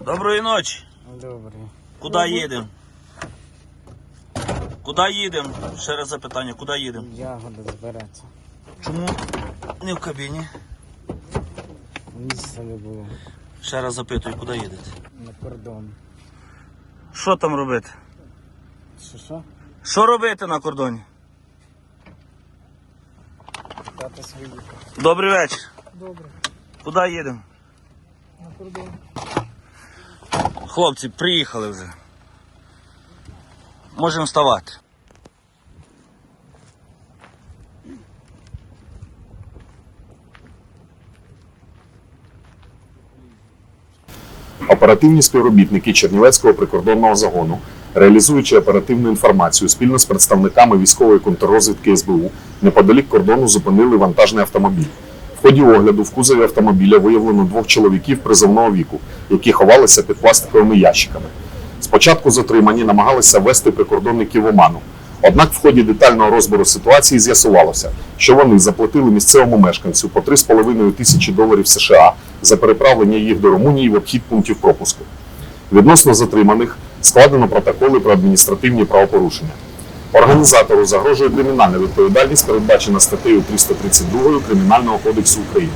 Доброї ночі. Добрий. Куди їдемо? Куди їдемо? Ще раз запитання, куди їдем? Ягоди збереться. Чому не в кабіні? Місця не було. Ще раз запитую, куди їдете? На кордон. Що там робити? Що що? Що робити на кордоні? Тата свої. Добрий вечір. Добре. Куди їдемо? На кордон. Хлопці, приїхали вже. Можемо вставати. Оперативні співробітники Чернівецького прикордонного загону, реалізуючи оперативну інформацію спільно з представниками військової контррозвідки СБУ, неподалік кордону зупинили вантажний автомобіль. В ході огляду в кузові автомобіля виявлено двох чоловіків призовного віку, які ховалися під пластиковими ящиками. Спочатку затримані намагалися ввести прикордонників оману. Однак в ході детального розбору ситуації з'ясувалося, що вони заплатили місцевому мешканцю по 3,5 тисячі доларів США за переправлення їх до Румунії в обхід пунктів пропуску. Відносно затриманих складено протоколи про адміністративні правопорушення. Організатору загрожує кримінальна відповідальність, передбачена статтею 332 Кримінального кодексу України.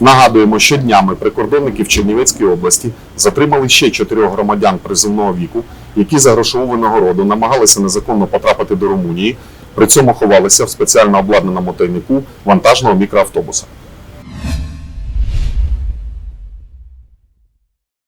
Нагадуємо, що днями прикордонники в Чернівецькій області затримали ще чотирьох громадян призовного віку, які за грошову винагороду намагалися незаконно потрапити до Румунії, при цьому ховалися в спеціально обладнаному тайнику вантажного мікроавтобуса.